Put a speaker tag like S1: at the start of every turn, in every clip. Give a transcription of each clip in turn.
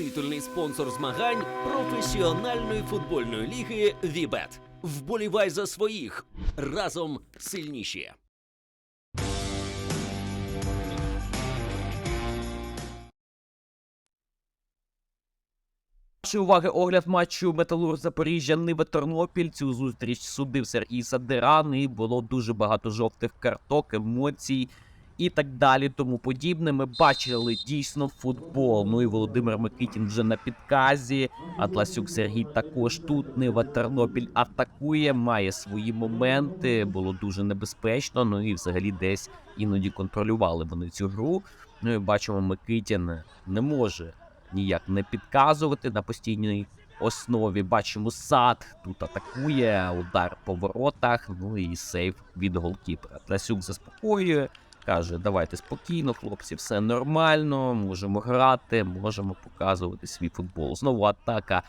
S1: титульний спонсор змагань професіональної футбольної ліги Вібет. Вболівай за своїх разом сильніші.
S2: Уваги огляд матчу Металург Запоріжжя Нива Тернопіль. Цю зустріч судив Сергій Садиран, і було дуже багато жовтих карток, емоцій і так далі. Тому подібне. Ми бачили дійсно футбол. Ну і Володимир Микитін вже на підказі. Атласюк Сергій також тут. Нива Тернопіль атакує, має свої моменти. Було дуже небезпечно. Ну і взагалі десь іноді контролювали вони цю гру. Ну і бачимо, Микитін не може ніяк не підказувати на постійній основі. Бачимо сад, тут атакує, удар по воротах, ну і сейв від голкіпера. Тласюк заспокоює, каже: давайте спокійно, хлопці, все нормально, можемо грати, можемо показувати свій футбол. Знову атака.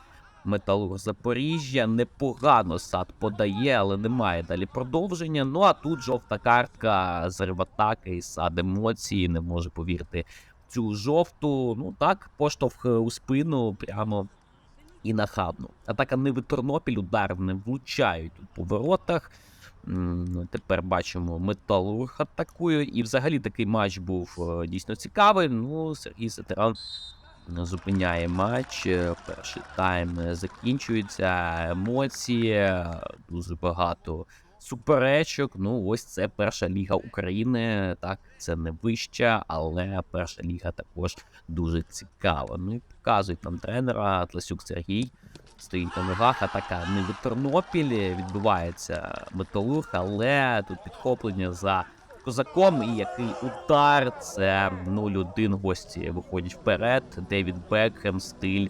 S2: Металург Запоріжжя непогано сад подає, але немає далі продовження. Ну а тут жовта картка, зрив атаки і сад емоції, не може повірити цю жовту, ну так, поштовх е, у спину прямо і нахабно. Атака Ниви Тернопіль, удар не влучають тут по воротах. М, ну, Тепер бачимо, Металург атакує. І взагалі такий матч був е, дійсно цікавий. Ну, Сергій Сатеран зупиняє матч. Е, Перший тайм закінчується. Емоції, дуже багато суперечок. Ну, ось це перша ліга України. Так, це не вища, але перша ліга також дуже цікава. Ну і показують нам тренера Тласюк Сергій. Стоїть на ногах, атака не від Тернопіль, відбувається металург, але тут підхоплення за козаком. І який удар. Це 0-1 гості виходять вперед. Девід Бекхем, стиль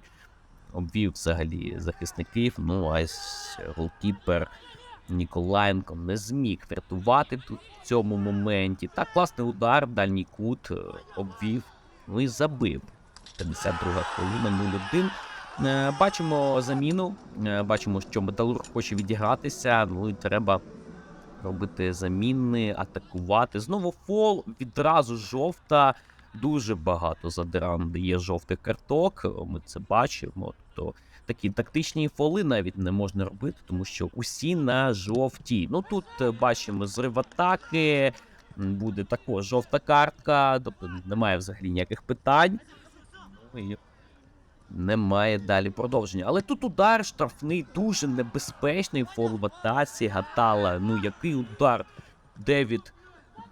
S2: обвів взагалі захисників. Ну а голкіпер Ніколаєнко не зміг врятувати тут в цьому моменті. Так, класний удар, дальній кут е, обвів, ну і забив. 52 хвилина 0-1. Е, Бачимо заміну. е, Бачимо, що Металург хоче відігратися. Ну і треба робити заміни, атакувати. Знову фол, відразу жовта. Дуже багато задиран дає жовтих карток. Ми це бачимо. Тобто такі тактичні фоли навіть не можна робити, тому що усі на жовтій. Ну тут е, бачимо зрив атаки. Буде також жовта картка, тобто немає взагалі ніяких питань. Ну немає далі продовження. Але тут удар штрафний, дуже небезпечний фол в Гатала. Ну який удар Девід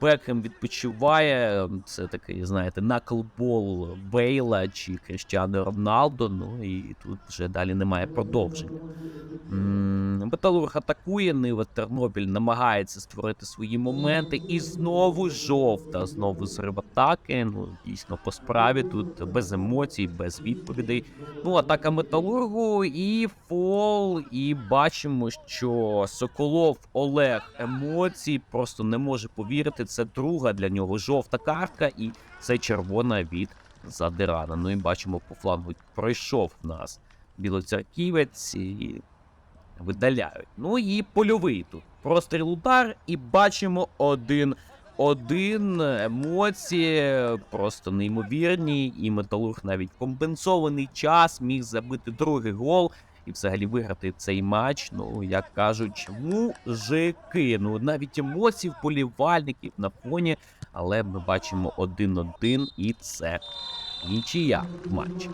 S2: Бекхем відпочиває. Це такий, знаєте, наклбол Бейла чи Кріштіану Роналдо. Ну і тут вже далі немає продовження. Металург атакує, Нива Тернопіль намагається створити свої моменти. І знову жовта, знову зрив атаки. Ну, дійсно, по справі тут без емоцій, без відповідей. Ну, атака металургу і фол. І бачимо, що Соколов Олег емоцій просто не може повірити. Це друга для нього жовта картка, і це червона від Задирана. Ну і бачимо по флангу пройшов в нас білоцерківець і видаляють. Ну і польовий тут. Простріл удар, і бачимо один. Один емоції просто неймовірні, і металург навіть компенсований час міг забити другий гол і взагалі виграти цей матч. Ну як кажуть, мужики. Ну навіть емоцій вболівальників на фоні, але ми бачимо один-один, і це нічия матч.